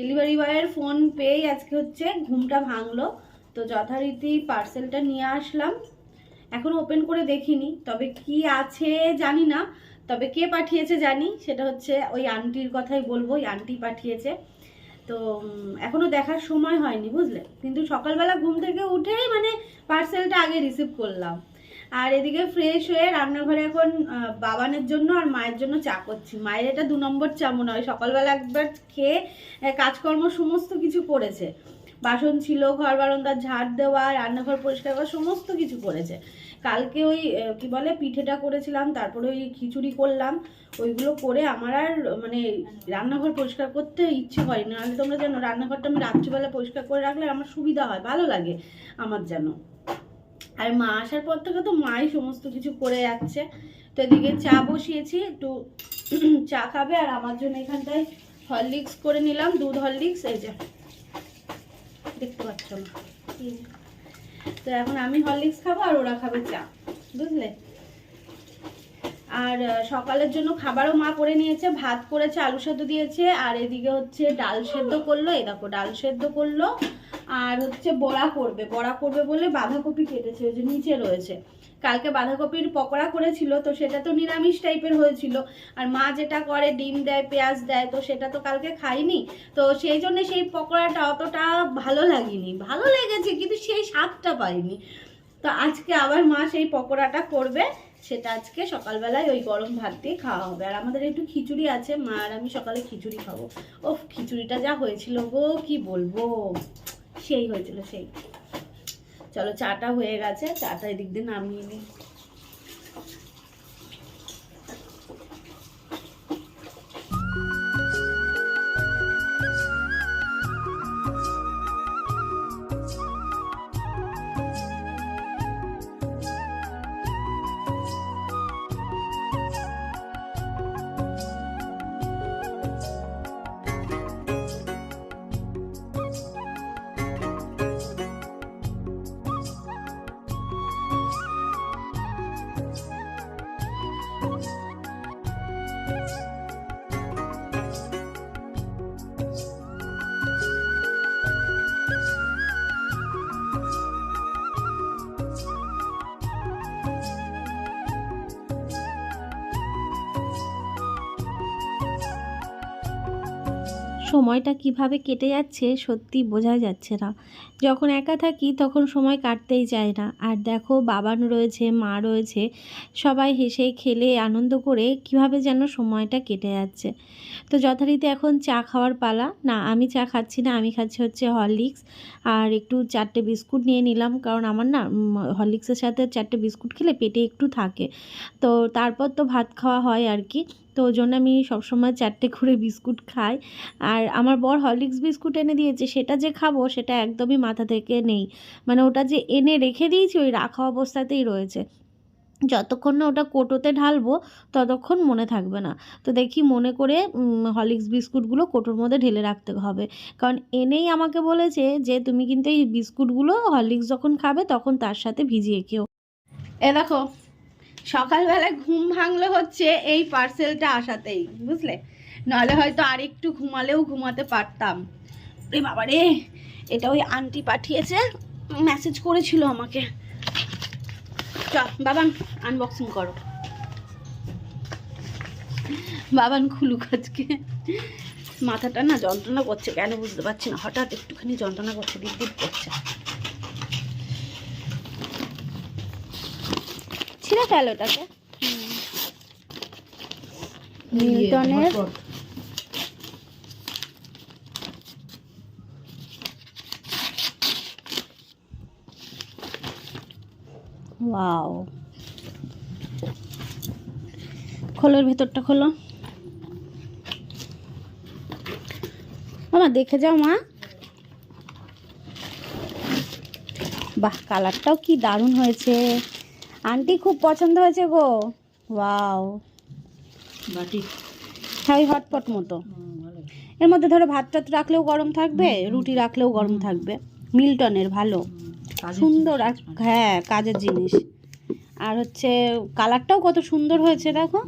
Delivery বয়ের phone পেয়েই আজকে হচ্ছে ঘুমটা ভাঙলো। তো যথারীতি পার্সেলটা নিয়ে আসলাম। এখন ওপেন করে দেখিনি তবে কি আছে জানি না। তবে কে পাঠিয়েছে জানি সেটা হচ্ছে ওই আন্টির কথাই বলব ওই আন্টি পাঠিয়েছে। তো উম, এখনও দেখার সময় হয়নি বুঝলে? কিন্তু সকালবেলা ঘুম থেকে উঠেই মানে পার্সেলটা আগে রিসিভ করলাম। আর এদিকে ফ্রেশ হয়ে রান্নাঘরে এখন বাবানের জন্য আর মায়ের জন্য চা করছি। মায়ের এটা দু নম্বর চা মনে হয়। সকালবেলা একবার খেয়ে কাজকর্ম সমস্ত কিছু করেছে। বাসন ছিল, ঘর বারান্দার ঝাড় দেওয়া, রান্নাঘর পরিষ্কার করা, সমস্ত কিছু করেছে। কালকে ওই কি বলে, পিঠেটা করেছিলাম, তারপরে ওই খিচুড়ি করলাম। ওইগুলো করে আমার আর মানে রান্নাঘর পরিষ্কার করতে ইচ্ছে হয় না। তোমরা জানো, রান্নাঘরটা আমি রাত্রিবেলা পরিষ্কার করে রাখলে আমার সুবিধা হয়, ভালো লাগে আমার যেন। আর মা আসার পর থেকে তো মাই সমস্ত কিছু করে যাচ্ছে। তো এদিকে চা বসিয়েছি, একটু চা খাবে আর আমার জন্য এখানটায় হরলিক্স করে নিলাম, দুধ হরলিক্স, এই যে। দেখতে পাচ্ছ না? তো এখন আমি হরলিক্স খাব আর ওরা খাবে চা, বুঝলে? আর সকালের জন্য খাবারও মা করে নিয়েছে, ভাত করেছে, আলু সেদ্ধ দিয়েছে, আর এদিকে হচ্ছে ডাল সেদ্ধ করল, এই দেখো ডাল সেদ্ধ করল, আর হচ্ছে বড়া করবে বড়া করবে বলে বাঁধাকপি কেটেছে, ওই যে নিচে রয়েছে। কালকে বাঁধাকপির পকোড়া করেছিল, তো সেটা তো নিরামিষ টাইপের হয়েছিল। আর মা যেটা করে, ডিম দেয়, পেঁয়াজ দেয়, তো সেটা তো কালকে খাইনি তো সেই জন্য সেই পকোড়াটা অতটা ভালো লাগেনি। ভালো লেগেছে, কিন্তু সেই স্বাদটা পাইনি। তো আজকে আবার মা সেই পকোড়াটা করবে। সেটা আজকে সকালবেলায় ওই গরম ভাত দিয়ে খাওয়া হবে। আর আমাদের একটু খিচুড়ি আছে, মা আর আমি সকালে খিচুড়ি খাব। ও খিচুড়িটা যা হয়েছিল গো, কি বলব? সেই হয়েছিল সেই। চলো চাটা হয়ে গেছে, চাটা এদিক দিয়ে নামিয়ে নিই। সময়টা কীভাবে কেটে যাচ্ছে সত্যি বোঝা যাচ্ছে না। যখন একা থাকি তখন সময় কাটতেই চায় না। আর দেখো বাবান রয়েছে, মা রয়েছে, সবাই হেসে খেলে আনন্দ করে কীভাবে যেন সময়টা কেটে যাচ্ছে। তো যথারীতি এখন চা খাওয়ার পালা। না, আমি চা খাচ্ছি না, আমি খাচ্ছি হচ্ছে হরলিক্স। আর একটু চারটে বিস্কুট নিয়ে নিলাম। কারণ আমার না হরলিক্সের সাথে চারটে বিস্কুট খেলে পেটে একটু থাকে। তো তারপর তো ভাত খাওয়া হয় আর কি। তো ওই জন্য আমি সবসময় চারটে করে বিস্কুট খাই। আর আমার বর হরলিক্স বিস্কুট এনে দিয়েছে, সেটা যে খাব সেটা একদমই মাথা থেকে নেই। মানে ওটা যে এনে রেখে দিয়েছি ওই রাখা অবস্থাতেই রয়েছে। যতক্ষণ না ওটা কোটোতে ঢালবো ততক্ষণ মনে থাকবে না। তো দেখি মনে করে হরলিক্স বিস্কুটগুলো কোটোর মধ্যে ঢেলে রাখতে হবে। কারণ এনেই আমাকে বলেছে যে, তুমি কিন্তু এই বিস্কুটগুলো হরলিক্স যখন খাবে তখন তার সাথে ভিজিয়ে খেও। এ দেখো সকালবেলায় ঘুম ভাঙলে হচ্ছে এই পার্সেলটা আসাতেই, বুঝলে? নাহলে হয়তো আর একটু ঘুমালেও ঘুমাতে পারতাম। রে বাবা রে এটা ওই আন্টি পাঠিয়েছে মেসেজ করেছিল আমাকে। চল, বাবান আনবক্সিং করো। বাবান খুলুক আজকে। মাথাটা না যন্ত্রণা করছে, কেন বুঝতে পারছি না। হঠাৎ একটুখানি যন্ত্রণা করছে দিক দিক করছে। ছিঁড়ে ফেল ওটাকে। মিল্টনের ওয়াও। খোলোর ভেতরটা খোলো। মামা, দেখে যাও মা। বাহ কালারটাও কি দারুণ হয়েছে। আন্টি খুব পছন্দ হয়েছে গো। ওয়াও। বাটি। হ্যাঁ ওই হটপট মতো। এর মধ্যে ধরো ভাত টাত রাখলেও গরম থাকবে রুটি রাখলেও গরম থাকবে। মিল্টনের ভালো। সুন্দর আর- হ্যাঁ কাজের জিনিস। আর হচ্ছে কালারটাও কত সুন্দর হয়েছে দেখো।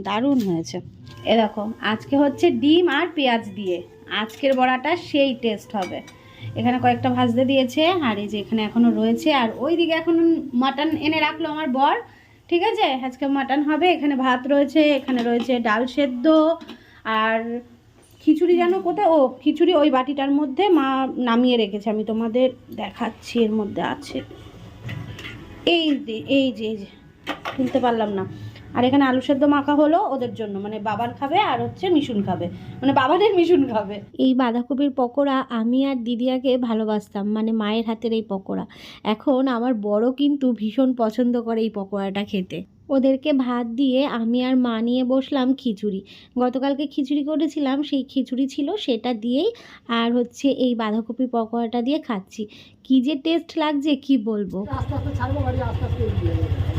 দারুণ হয়েছে। এরকম আজকে হচ্ছে ডিম আর পেঁয়াজ দিয়ে। আজকের বড়াটা সেই টেস্ট হবে। এখানে কয়েকটা ভাজতে দিয়েছে, আর এই যে এখানে এখনও রয়েছে। আর ওই দিকে এখন মাটন এনে রাখল আমার বর, ঠিক আছে? আজকে মাটন হবে, এখানে ভাত রয়েছে, এখানে রয়েছে ডাল সেদ্ধ, আর খিচুড়ি যেন কোথায়? ও, খিচুড়ি ওই বাটিটার মধ্যে মা নামিয়ে রেখেছে, আমি তোমাদের দেখাচ্ছি এর মধ্যে আছে। এই যে এই যে এই যে, তুলতে পারলাম না। আর এখানে আলু সেদ্ধ মাখা হলো ওদের জন্য মানে বাবার খাবে আর হচ্ছে মিশুন খাবে মানে বাবাদের মিশুন খাবে। এই বাঁধাকপির পকোড়া আমি আর দিদিয়াকে ভালোবাসতাম মানে মায়ের হাতের এই পকোড়া। এখন আমার বড় কিন্তু ভীষণ পছন্দ করে এই পকোড়াটা খেতে। ওদেরকে ভাত দিয়ে আমি আর মা নিয়ে বসলাম খিচুড়ি। গতকালকে খিচুড়ি করেছিলাম সেই খিচুড়ি ছিল সেটা দিয়েই আর হচ্ছে এই বাঁধাকপি পকোড়াটা দিয়ে খাচ্ছি। কী যে টেস্ট লাগছে কি বলব? আস্তে আস্তে।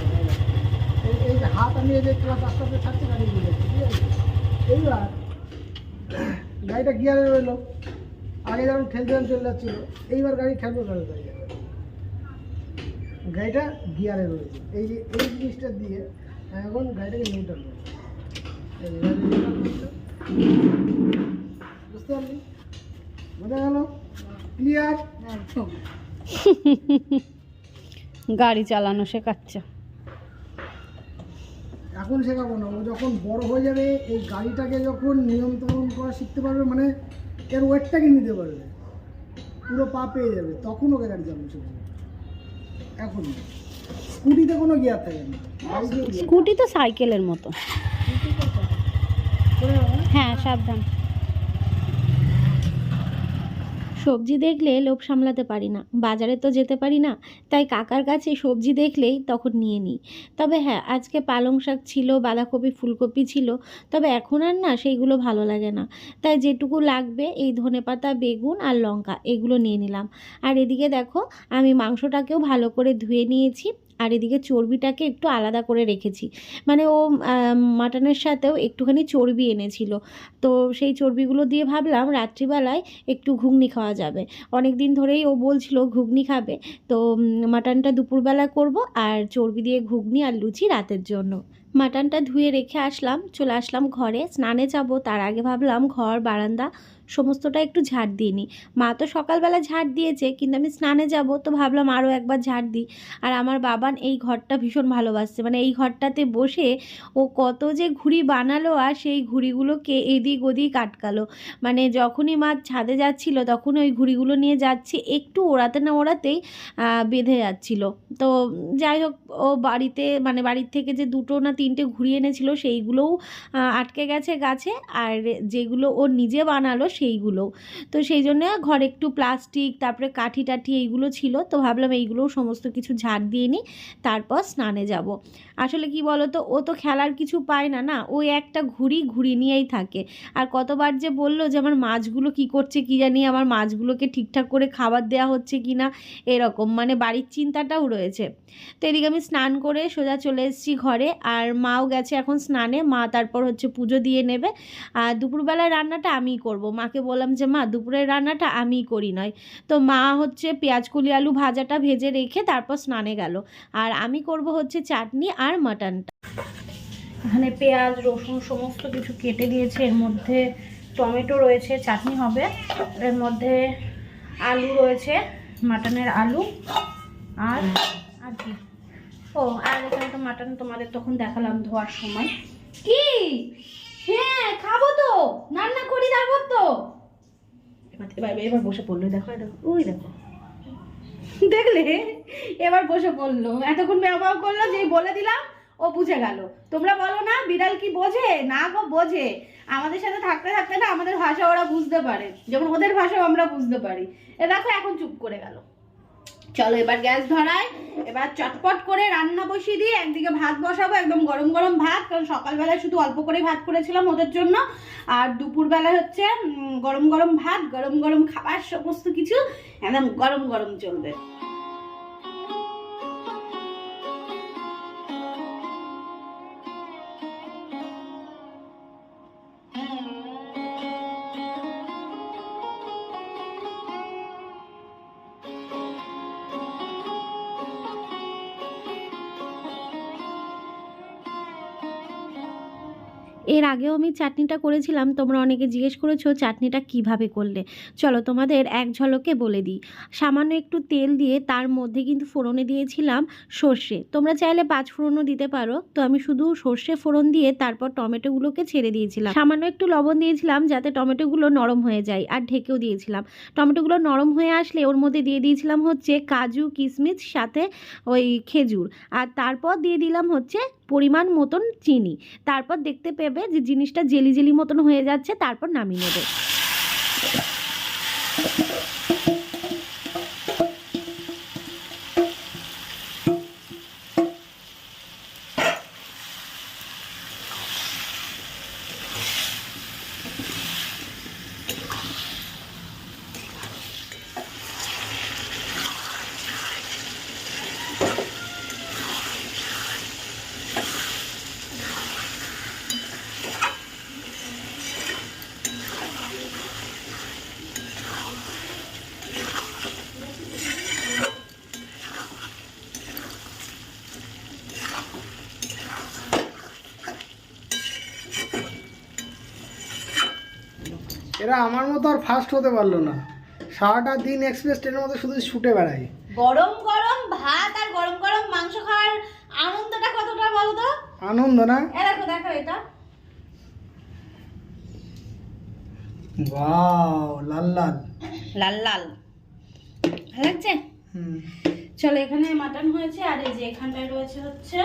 এই যে হাত আমি এই যে ক্লাস আস্তে আস্তে ছাড়ছি গাড়ি ঠিক আছে? এইবার গাড়িটা গিয়ারে রইল। আগে যেমন ঠেলতে চলে যাচ্ছিল। এইবার গাড়ি ঠেলবে গাড়ি হয়ে গাড়িটা গিয়ারে রয়েছে। এই যে, এই জিনিসটা দিয়ে এখন গাড়িটাকে নিউট্রাল। বুঝতে পারলি? বোঝা গেল? ক্লিয়ার গাড়ি চালানো শেখাচ্ছে। এখন শেখাবো না। ও যখন বড় হয়ে যাবে এই গাড়িটাকে যখন নিয়ন্ত্রণ করা শিখতে পারবে মানে এর ওয়েটটাকে নিতে পারবে? পুরো পা পেয়ে যাবে তখন ওকে গাড়ি চালানো শিখবে এখন স্কুটিতে কোনো গিয়ার থাকে না। স্কুটি তো সাইকেলের মতো? হ্যাঁ সাবধান। সবজি দেখলে লোভ সামলাতে পারি না। বাজারে তো যেতে পারি না, তাই কাকার কাছে সবজি দেখলেই তখন নিয়ে নিই। তবে হ্যাঁ আজকে পালং শাক ছিল, বাঁধাকপি, ফুলকপি ছিল, তবে এখন আর না সেইগুলো ভালো লাগে না। তাই যেটুকু লাগবে এই ধনে পাতা, বেগুন আর লঙ্কা, এগুলো নিয়ে নিলাম। আর এদিকে দেখো, আমি মাংসটাকেও ভালো করে ধুয়ে নিয়েছি। আর এদিকে চর্বিটাকে একটু আলাদা করে রেখেছি। মানে ও মাটনের সাথেও একটুখানি চর্বি এনেছিল। তো সেই চর্বিগুলো দিয়ে ভাবলাম রাত্রিবেলায় একটু ঘুগনি খাওয়া যাবে। অনেক দিন ধরেই ও বলছিল ঘুগনি খাবে। তো মাটনটা দুপুরবেলা করব আর চর্বি দিয়ে ঘুগনি আর লুচি রাতের জন্য। মাটনটা ধুয়ে রেখে আসলাম, চলে আসলাম ঘরে। স্নানে যাব, তার আগে ভাবলাম ঘর, বারান্দা সমস্তটা একটু ঝাড় দিয়ে নিই। মা তো সকালবেলা ঝাড় দিয়েছে, কিন্তু আমি স্নানে যাব, তো ভাবলাম আরও একবার ঝাড় দিই। আর আমার বাবান এই ঘরটা ভীষণ ভালোবাসছে। মানে এই ঘরটাতে বসে ও কত যে ঘুড়ি বানালো আর সেই ঘুড়িগুলোকে এদিক ওদিক আটকালো। মানে যখনই মা ছাদে যাচ্ছিল, তখন ওই ঘুড়িগুলো নিয়ে যাচ্ছে, একটু ওড়াতে না ওড়াতেই বেঁধে যাচ্ছিল। তো যাই হোক, ও বাড়িতে মানে বাড়ির থেকে যে দুটো না তিনটে ঘুড়ি এনেছিল, সেইগুলোও আটকে গেছে গাছে। আর যেগুলো ও নিজে বানালো সেইগুলো। তো সেই জন্য ঘরে একটু প্লাস্টিক তারপরে কাঠি টাঠি এইগুলো ছিল। তো ভাবলাম এইগুলোও সমস্ত কিছু ঝাড় দিয়ে নিই, তারপর স্নানে যাব। আসলে কি বলো তো ও তো খেলার কিছু পায় না না? ওই একটা ঘুড়ি ঘুড়ি নিয়েই থাকে। আর কতবার যে বলল যে আমার মাছগুলো কি করছে কি জানি, আমার মাছগুলোকে ঠিকঠাক করে খাবার দেওয়া হচ্ছে কি না, এরকম। মানে বাড়ির চিন্তাটাও রয়েছে। তো এদিকে আমি স্নান করে সোজা চলে এসেছি ঘরে। আর মাও গেছে এখন স্নানে। মা তারপর হচ্ছে পুজো দিয়ে নেবে। আর দুপুরবেলার রান্নাটা আমিই করব। মাকে বললাম যে, মা, দুপুরের রান্নাটা আমিই করি নয়। তো মা হচ্ছে পেঁয়াজ, কলি, আলু ভাজাটা ভেজে রেখে তারপর স্নানে গেল। আর আমি করব হচ্ছে চাটনি আর মাটনটা। এখানে পেঁয়াজ, রসুন সমস্ত কিছু কেটে দিয়েছে। এর মধ্যে টমেটো রয়েছে, চাটনি হবে। এর মধ্যে আলু রয়েছে, মাটনের আলু আর আর কি? ও, আর এখানে তো মাটন তোমাদের তখন দেখালাম ধোয়ার সময়। কি? হ্যাঁ খাব তো। রান্না করি তারপর তো। এবার এবার বসে পড়ল দেখো দেখো ওই দেখো। দেখলে? এবার বসে পড়ল। এতক্ষণ ব্যবহার করল যেই বলে দিলাম ও বুঝে গেল। তোমরা বলো না বিড়াল কি বোঝে? না গো বোঝে। আমাদের সাথে থাকতে থাকতে না আমাদের ভাষা ওরা বুঝতে পারে। যেমন ওদের ভাষাও আমরা বুঝতে পারি। এ দেখো এখন চুপ করে গেল। চলো এবার গ্যাস ধরায় এবার চটপট করে রান্না বসিয়ে দিয়ে একদিকে ভাত বসাবো, একদম গরম গরম ভাত, কারণ সকালবেলায় শুধু অল্প করে ভাত করেছিলাম ওদের জন্য। আর দুপুরবেলা হচ্ছে গরম গরম ভাত, গরম গরম খাবার, সমস্ত কিছু, একদম গরম গরম চলবে। আগেও আমি চাটনিটা করেছিলাম, তোমরা অনেকে জিজ্ঞেস করেছ চাটনিটা কীভাবে করলে। চলো তোমাদের এক ঝলকে বলে দিই। সামান্য একটু তেল দিয়ে তার মধ্যে কিন্তু ফোড়নে দিয়েছিলাম সর্ষে। তোমরা চাইলে পাঁচ ফোড়নও দিতে পারো। তো আমি শুধু সর্ষে ফোড়ন দিয়ে তারপর টমেটোগুলোকে ছেড়ে দিয়েছিলাম। সামান্য একটু লবণ দিয়েছিলাম যাতে টমেটোগুলো নরম হয়ে যায় আর ঢেকেও দিয়েছিলাম। টমেটোগুলো নরম হয়ে আসলে ওর মধ্যে দিয়ে দিয়েছিলাম হচ্ছে কাজু, কিশমিশ, সাথে ওই খেজুর। আর তারপর দিয়ে দিলাম হচ্ছে পরিমাণ মতন চিনি। তারপর দেখতে পেবে যে জিনিসটা জেলি জেলি মতন হয়ে যাচ্ছে, তারপর নামিয়ে নেবে। এরা আমার মতো আর ফার্স্ট হতে পারল না। সারাটা দিন এক্সপ্রেস ট্রেনের মধ্যে শুধু ছুটে বেড়ায়। গরম গরম ভাত আর গরম গরম মাংস খাওয়ার আনন্দটা কতটা বলো তো? আনন্দ না? এ দেখো দেখো এটা। ওয়াও লাল লাল। লাল লাল। ভালো লাগছে? হুম। চলো এখানে মাটন হয়েছে আর এই যে এখানটায় রয়েছে হচ্ছে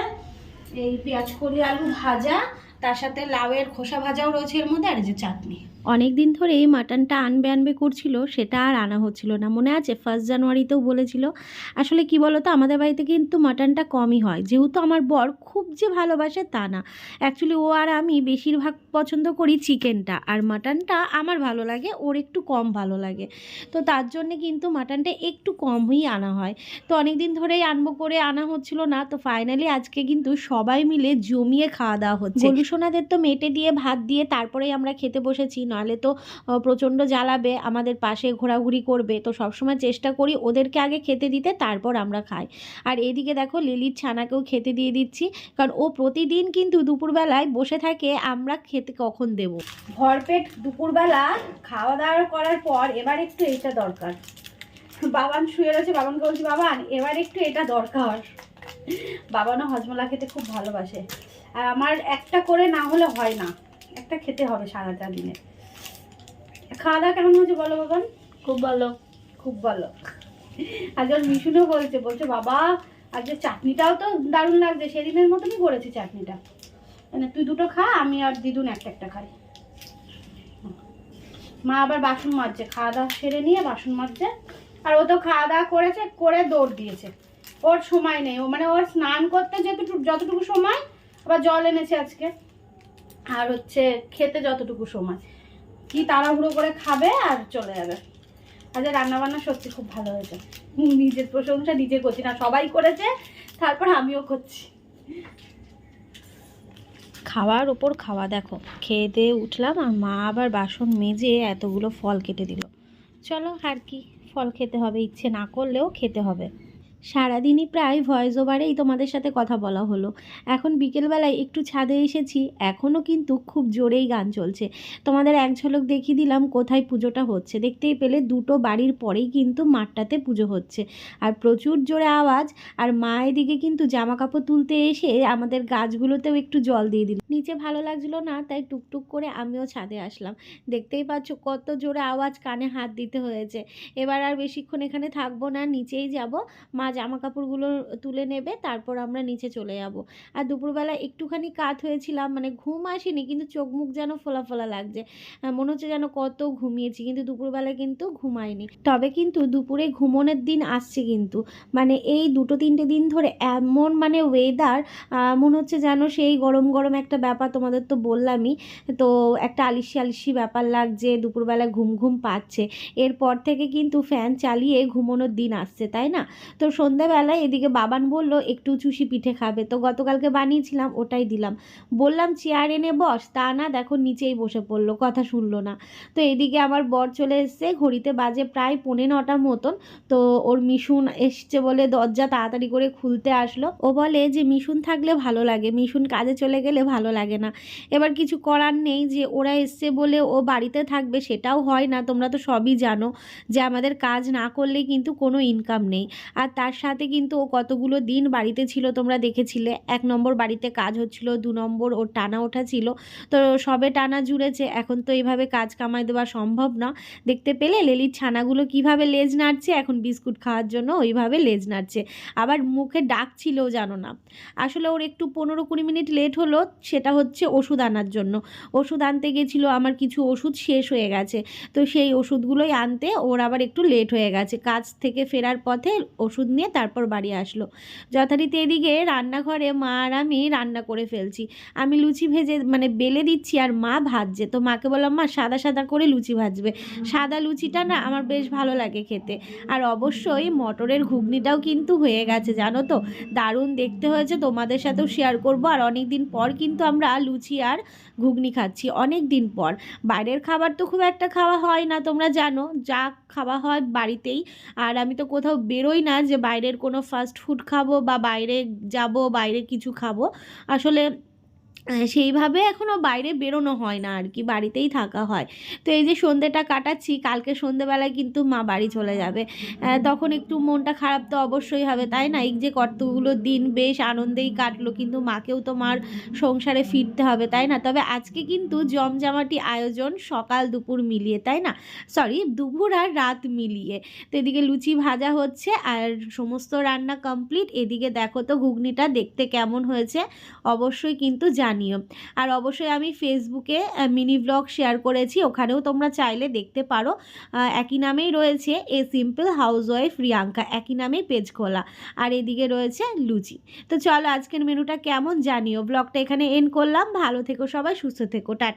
এই পেঁয়াজ কলি আলু ভাজা তার সাথে লাউয়ের খোসা ভাজাও রয়েছে এর মধ্যে আর যে চাটনি। অনেক দিন ধরেই মাটনটা আনবে আনবে করছিল সেটা আর আনা হচ্ছিল না। মনে আছে? ফার্স্ট জানুয়ারিতেও বলেছিল। আসলে কি বলো তো আমাদের বাড়িতে কিন্তু মাটনটা কমই হয়। যেহেতু আমার বর খুব যে ভালোবাসে তা না। অ্যাকচুয়ালি ও আর আমি বেশিরভাগ পছন্দ করি চিকেনটা। আর মাটনটা আমার ভালো লাগে ওর একটু কম ভালো লাগে। তো তার জন্যে কিন্তু মাটনটা একটু কমই আনা হয়। তো অনেক দিন ধরেই আনব করে আনা হচ্ছিল না। তো ফাইনালি আজকে কিন্তু সবাই মিলে জমিয়ে খাওয়া দাওয়া হচ্ছে। সোনাদের তো মেটে দিয়ে, ভাত দিয়ে তারপরেই আমরা খেতে বসেছি। নাহলে তো প্রচণ্ড জ্বালাবে, আমাদের পাশে ঘোরাঘুরি করবে। তো সবসময় চেষ্টা করি ওদেরকে আগে খেতে দিতে, তারপর আমরা খাই। আর এদিকে দেখো লিলির ছানাকেও খেতে দিয়ে দিচ্ছি, কারণ ও প্রতিদিন কিন্তু দুপুরবেলায় বসে থাকে, আমরা খেতে কখন দেব? ভরপেট দুপুরবেলা খাওয়া দাওয়া করার পর এবার একটু এটা দরকার। বাবান শুয়ে রয়েছে, বাবানকে বলছি, বাবান, এবার একটু এটা দরকার। বাবানও হজমলা খেতে খুব ভালোবাসে। আর আমার একটা করে না হলে হয় না। একটা খেতে হবে সারাটা দিনে। খাওয়া দাওয়া কেমন হয়েছে বলো বাবান খুব ভালো। খুব ভালো। আজ ওর মিশুনও বলছে বলছে বাবা আজকে চাটনিটাও তো দারুণ লাগছে। সেদিনের মতনই করেছি চাটনিটা। মানে তুই দুটো খা আমি আর দিদুন একটা একটা খাই। মা আবার বাসন মাজছে। খাওয়া দাওয়া সেরে নিয়ে বাসন মাজছে। আর ও তো খাওয়া দাওয়া করেছে করে দৌড় দিয়েছে। ওর সময় নেই। ও মানে ওর স্নান করতে যতটুকু যতটুকু সময় আবার জল এনেছে আজকে। আর হচ্ছে খেতে যতটুকু সময়। কি তাড়াহুড়ো করে খাবে আর চলে যাবে। আজ রান্না বান্না সত্যি খুব ভালো হয়েছে। নিজের প্রশংসা নিজে করছি না, সবাই করেছে। তারপর আমিও করছি। খাওয়ার ওপর খাওয়া, দেখো। খেয়ে দিয়ে উঠলাম আর মা আবার বাসন মেজে এতগুলো ফল কেটে দিল। চলো আর কি, ফল খেতে হবে, ইচ্ছে না করলেও খেতে হবে। সারাদিনই প্রায় ভয়েস ওভারেই তোমাদের সাথে কথা বলা হলো। এখন বিকেলবেলায় একটু ছাদে এসেছি, এখনও কিন্তু খুব জোরেই গান চলছে। তোমাদের এক ঝলক দেখিয়ে দিলাম কোথায় পুজোটা হচ্ছে। দেখতেই পেলে দুটো বাড়ির পরেই কিন্তু মাঠটাতে পুজো হচ্ছে। আর প্রচুর জোরে আওয়াজ, আর মা এদিকে কিন্তু জামা কাপড় তুলতে এসে আমাদের গাছগুলোতেও একটু জল দিয়ে দিল। নিচে ভালো লাগছিল না, তাই টুকটুক করে আমিও ছাদে আসলাম। দেখতেই পাচ্ছ কত জোরে আওয়াজ কানে হাত দিতে হয়েছে। এবার আর বেশিক্ষণ এখানে থাকব না, নিচেই যাব। মা জামা কাপড়গুলো তুলে নেবে, তারপর আমরা নিচে চলে যাব। আর দুপুরবেলা একটুখানি কাত হয়েছিলাম মানে ঘুম আসেনি, কিন্তু চোখ মুখ যেন ফোলা ফোলা লাগছে। মনে হচ্ছে যেন কত ঘুমিয়েছি, কিন্তু দুপুরবেলা কিন্তু ঘুমাইনি তবে কিন্তু দুপুরে ঘুমোনোর দিন আসছে কিন্তু। মানে এই দুটো তিনটে দিন ধরে এমন মানে ওয়েদার মনে হচ্ছে যেন সেই গরম গরম একটা ব্যাপার তোমাদের তো বললামই। তো একটা আলিশি আলিশি ব্যাপার লাগছে, দুপুরবেলা ঘুম ঘুম পাচ্ছে। এরপর থেকে কিন্তু ফ্যান চালিয়ে ঘুমোনোর দিন আসছে, তাই না? তো সন্ধ্যাবেলায় এদিকে বাবান বলল, একটু চুষি পিঠে খাবে। তো গতকালকে বানিয়েছিলাম, ওটাই দিলাম। বললাম, চেয়ার এনে বস। তা না, দেখো নিচেই বসে পড়ল, কথা শুনলো না। তো এদিকে আমার বর চলে এসছে, ঘড়িতে বাজে প্রায় পৌনে নটা মতন। তো ওর মিশুন এসছে বলে দরজা তাড়াতাড়ি করে খুলতে আসলো। ও বলে যে, মিশুন থাকলে ভালো লাগে, মিশুন কাজে চলে গেলে ভালো লাগে না। এবার কিছু করার নেই যে, ওরা এসছে বলে ও বাড়িতে থাকবে, সেটাও হয় না, তোমরা তো সবই জানো যে, আমাদের কাজ না করলে কিন্তু কোনো ইনকাম নেই। আর তার সাথে কিন্তু ও কতগুলো দিন বাড়িতে ছিল তোমরা দেখেছিলে। এক নম্বর বাড়িতে কাজ হচ্ছিল, দু নম্বর ওর টানা ওঠা ছিল। তো সবে টানা জুড়েছে, এখন তো এইভাবে কাজ কামাই দেওয়া সম্ভব না। দেখতে পেলে লেলির ছানাগুলো কীভাবে লেজ নাড়ছে, এখন বিস্কুট খাওয়ার জন্য ওইভাবে লেজ নাড়ছে। আবার মুখে ডাক ছিলও জানো না। আসলে ওর একটু পনেরো কুড়ি মিনিট লেট হলো, সেটা হচ্ছে ওষুধ আনার জন্য। ওষুধ আনতে গেছিল, আমার কিছু ওষুধ শেষ হয়ে গেছে। তো সেই ওষুধগুলোই আনতে ওর আবার একটু লেট হয়ে গেছে। কাজ থেকে ফেরার পথে ওষুধ নিয়ে তারপর বাড়ি আসলো। যথারীতি এদিকে রান্নাঘরে মা আর আমি রান্না করে ফেলছি। আমি লুচি ভেজে মানে বেলে দিচ্ছি আর মা ভাজছে। তো মাকে বললাম মা সাদা সাদা করে লুচি ভাজবে। সাদা লুচিটা না আমার বেশ ভালো লাগে খেতে। আর অবশ্যই মটরের ঘুগনিটাও কিন্তু হয়ে গেছে জানো তো? দারুণ দেখতে হয়েছে তোমাদের সাথেও শেয়ার করব। আর অনেক দিন পর কিন্তু আমরা লুচি আর ঘুগনি খাচ্ছি অনেক দিন পর। বাইরের খাবার তো খুব একটা খাওয়া হয় না তোমরা জানো। যা খাওয়া হয় বাড়িতেই। আর আমি তো কোথাও বেরোই না যে বাইরের কোনো ফাস্ট ফুড খাব বা বাইরে যাব বাইরে কিছু খাব আসলে সেইভাবে এখনও বাইরে বেরোনো হয় না আর কি, বাড়িতেই থাকা হয়। তো এই যে সন্ধ্যেটা কাটাচ্ছি, কালকে সন্ধ্যেবেলায় কিন্তু মা বাড়ি চলে যাবে। তখন একটু মনটা খারাপ তো অবশ্যই হবে, তাই না? এই যে কতগুলো দিন বেশ আনন্দেই কাটলো, কিন্তু মাকেও তো মার সংসারে ফিরতে হবে, তাই না? তবে আজকে কিন্তু জমজমাটি আয়োজন সকাল দুপুর মিলিয়ে, তাই না? সরি, দুপুর আর রাত মিলিয়ে। তো এদিকে লুচি ভাজা হচ্ছে আর সমস্ত রান্না কমপ্লিট। এদিকে দেখো তো, ঘুগনিটা দেখতে কেমন হয়েছে? অবশ্যই কিন্তু জানিও আর অবশ্যই আমি ফেসবুকে মিনি ব্লগ শেয়ার করেছি, ওখানেও তোমরা চাইলে দেখতে পারো। একই নামেই রয়েছে a simple housewife Riyanka, একই নামেই পেজ খোলা আর এদিকে রয়েছে লুচি। তো চলো আজকের মেনুটা কেমন জানিও? ব্লগটা এখানে এন্ড করলাম। ভালো থেকো সবাই, সুস্থ থেকো টাটা